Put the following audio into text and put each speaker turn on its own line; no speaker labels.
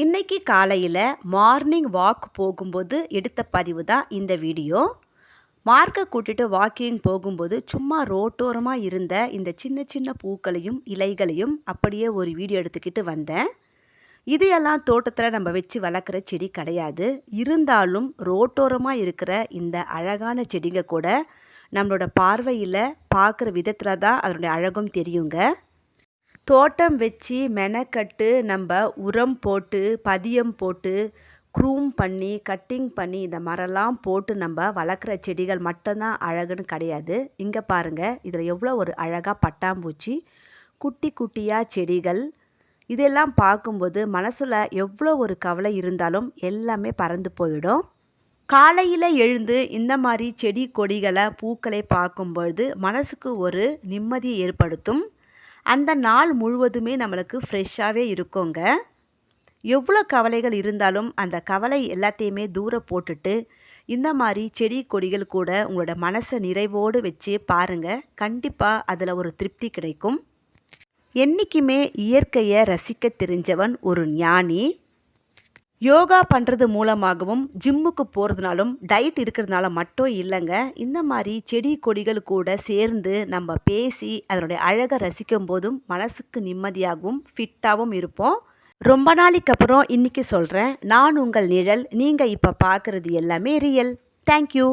இன்னைக்கு காலையில் morning walk போகும்போது எடுத்த பதிவு தான் இந்த வீடியோ. மார்க்கை கூட்டிட்டு வாக்கிங் போகும்போது சும்மா ரோட்டோரமாக இருந்த இந்த சின்ன சின்ன பூக்களையும் இலைகளையும் அப்படியே ஒரு வீடியோ எடுத்துக்கிட்டு வந்தேன். இது எல்லாம் தோட்டத்தில் நம்ம வச்சு வளர்க்குற செடி கிடையாது. இருந்தாலும் ரோட்டோரமாக இருக்கிற இந்த அழகான செடிங்க கூட நம்மளோட பார்வையில் பார்க்குற விதத்தில் தான் அதனுடைய அழகும் தெரியுங்க. தோட்டம் வச்சு மெனக்கட்டு நம்ம உரம் போட்டு பதியம் போட்டு க்ரூம் பண்ணி கட்டிங் பண்ணி இந்த மரம்லாம் போட்டு நம்ம வளர்க்குற செடிகள் மட்டும்தான் அழகுன்னு கிடையாது. இங்கே பாருங்கள் இதில் எவ்வளோ ஒரு அழகாக பட்டாம்பூச்சி குட்டி குட்டியாக செடிகள் இதெல்லாம் பார்க்கும்போது மனசில் எவ்வளோ ஒரு கவலை இருந்தாலும் எல்லாமே பறந்து போயிடும். காலையில் எழுந்து இந்த மாதிரி செடி கொடிகளை பூக்களை பார்க்கும்பொழுது மனசுக்கு ஒரு நிம்மதியை ஏற்படுத்தும். அந்த நாள் முழுவதுமே நம்மளுக்கு ஃப்ரெஷ்ஷாகவே இருக்குங்க. எவ்வளோ கவலைகள் இருந்தாலும் அந்த கவலை எல்லாத்தையுமே தூர போட்டுட்டு இந்த மாதிரி செடி கொடிகள் கூட உங்களோட மனசை நிறைவோடு வச்சு பாருங்கள் கண்டிப்பாக அதில் ஒரு திருப்தி கிடைக்கும். என்றைக்குமே இயற்கையை ரசிக்க தெரிஞ்சவன் ஒரு ஞானி. யோகா பண்ணுறது மூலமாகவும் ஜிம்முக்கு போகிறதுனாலும் டயட் இருக்கிறதுனால மட்டும் இல்லைங்க. இந்த மாதிரி செடி கொடிகள் கூட சேர்ந்து நம்ம பேசி அதனுடைய அழகை ரசிக்கும் போதும் மனசுக்கு நிம்மதியாகவும் ஃபிட்டாகவும் இருப்போம். ரொம்ப நாளைக்கு அப்புறம் இன்றைக்கி சொல்கிறேன் நான் உங்கள் நிழல். நீங்கள் இப்போ பார்க்குறது எல்லாமே ரியல் தேங்க்யூ